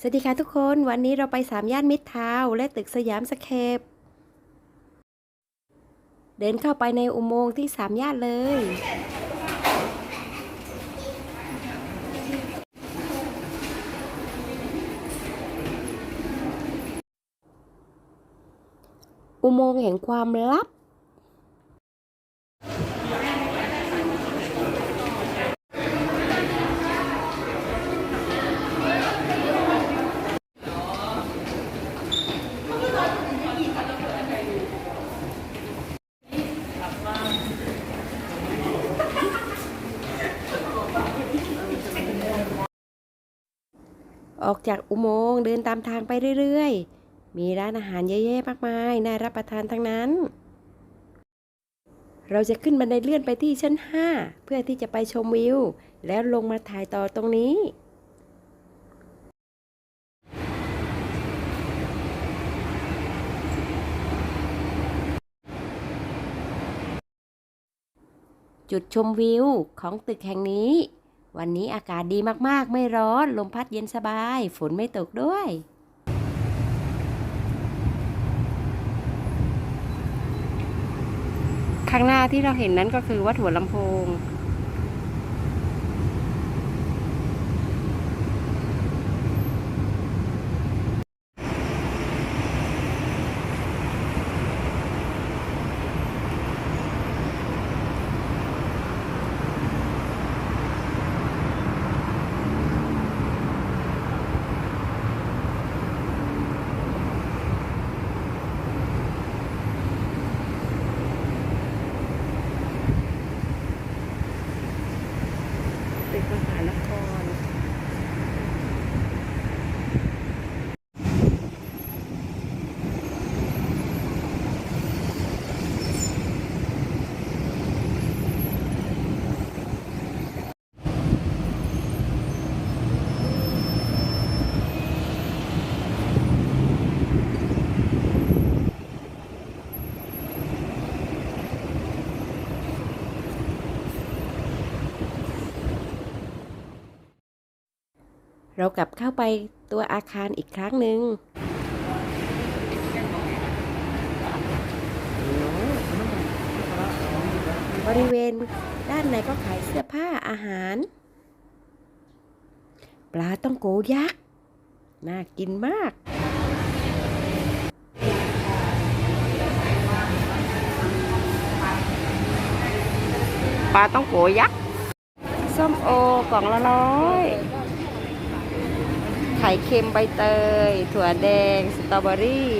สวัสดีค่ะทุกคนวันนี้เราไปสามย่านมิตรทาวน์และตึกสยามสเคปเดินเข้าไปในอุโมงค์ที่สามย่านเลย อุโมงค์แห่งความลับ ออกจากอุโมงค์เดินตามทางไปเรื่อยๆ มีร้านอาหารเยอะแยะมากมาย น่ารับประทานทั้งนั้น เราจะขึ้นบันไดเลื่อนไปที่ชั้น 5 เพื่อที่จะไปชมวิว แล้วลงมาถ่ายต่อตรงนี้ จุดชมวิวของตึกแห่งนี้ วันนี้อากาศดีมากๆ ไม่ร้อน ลมพัดเย็นสบาย ฝนไม่ตกด้วยข้างหน้าที่เราเห็นนั้นก็คือวัดหัวลำโพง ตึกมหานคร เรากลับเข้าไปตัวอาคารอีกครั้งหนึ่งบริเวณด้านในก็ขายเสื้อผ้าอาหาร ปลาต้องโกยักษ์ น่ากินมากปลาต้องโกยักษ์ ส้มโอกล่องละร้อย ไข่เค็มใบเตย ถั่วแดง สตรอเบอรี่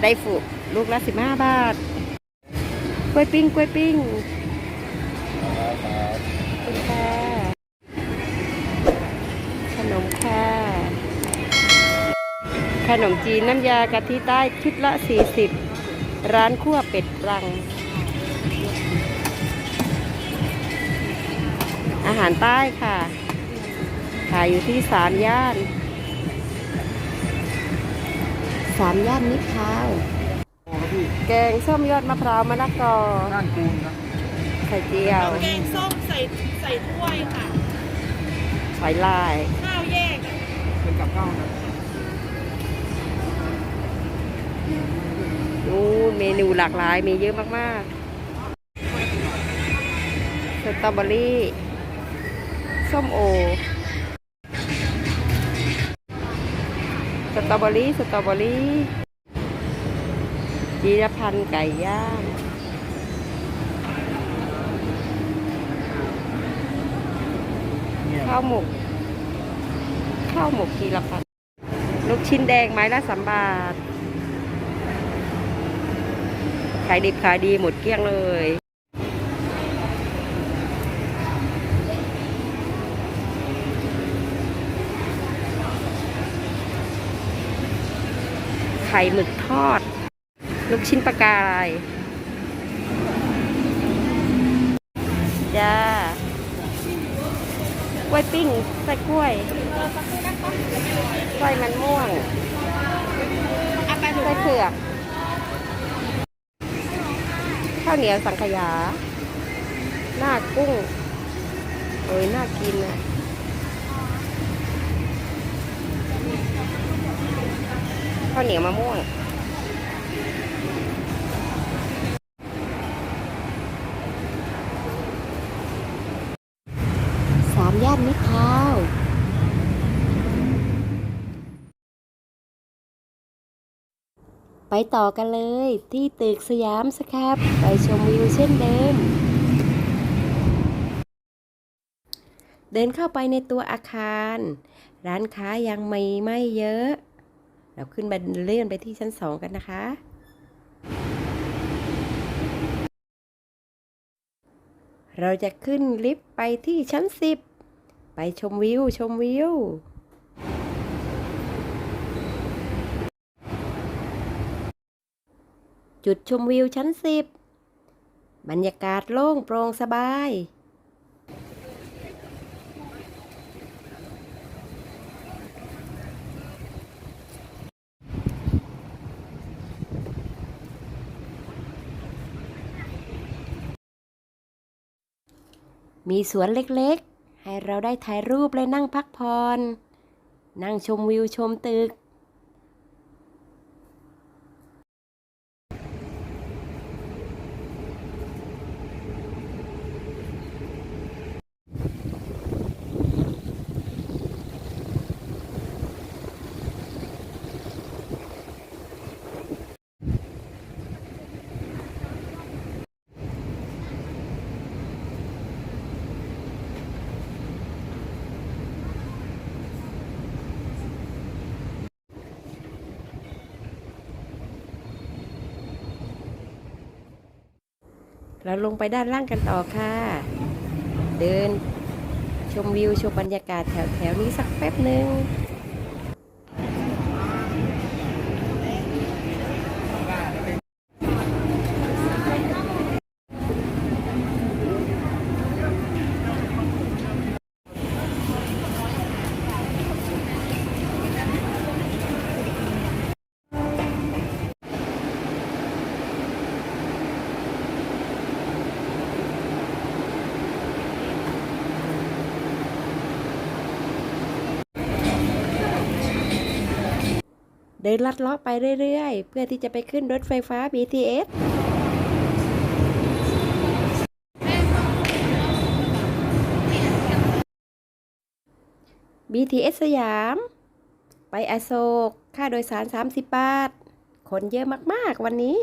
ไดฟุลูกละสิบห้าบาท กล้วยปิ้ง กล้วยปิ้งขอบคุณค่ะขนมค่ะ ขนมจีนน้ำยากะทิใต้ชุดละ 40 ร้านคั่วเป็ดรัง อาหารใต้ค่ะายอยู่ที่สามย่านสามย่านนิดทาวน์ครับพี่แกงส้มยอดมะพร้าวมะละกอก้านปูนครับไข่เจียวแกงส้มใส่ใส่ถ้วยค่ะหอยลายข้าวแยกเป็นกับข้าวนะนู้นเมนูหลากหลายมีเยอะมากๆสตรอเบอรี่ส้มโอ สตรอเบอรี่ สตรอเบอรี่จีรพันธ์ไก่ย่างเงียบข้าวหมก ข้าวหมกทีละพันลูกชิ้นแดงไม้ละสามบาท ขายดิบขายดีหมดเกลี้ยงเลย ข่หมึกทอด ลูกชิ้นปลากรายจ้ากล้วยปิ้งใส่กล้วยไส้มันม่วงไส้เผือกข้าวเหนียวสังขยา หน้ากุ้งเอ้ยน่ากินอะ ข้าวเหนียวมะม่วง สามย่านมิตรทาวไปต่อกันเลยที่ตึกสยามสครับ ไปชมวิวเช่นเดิม เดินเข้าไปในตัวอาคาร ร้านค้ายังไม่ไม่เยอะ เราขึ้นบันเลื่อนไปที่ชั้นสองกันนะคะ เราจะขึ้นลิฟต์ไปที่ชั้นสิบไปชมวิวชมวิวจุดชมวิวชั้นสิบบรรยากาศโล่งโปร่งสบาย มีสวนเล็กๆ ให้เราได้ถ่ายรูปและนั่งพักผ่อน นั่งชมวิวชมตึก เราลงไปด้านล่างกันต่อค่ะ เดินชมวิวชมบรรยากาศแถวแถวนี้สักแป๊บหนึ่ง เดินลัดเลาะไปเรื่อยๆ เพื่อที่จะไปขึ้นรถไฟฟ้า BTS BTS สยาม ไปอโศก ค่าโดยสาร 30 บาท คนเยอะมาก ๆ วันนี้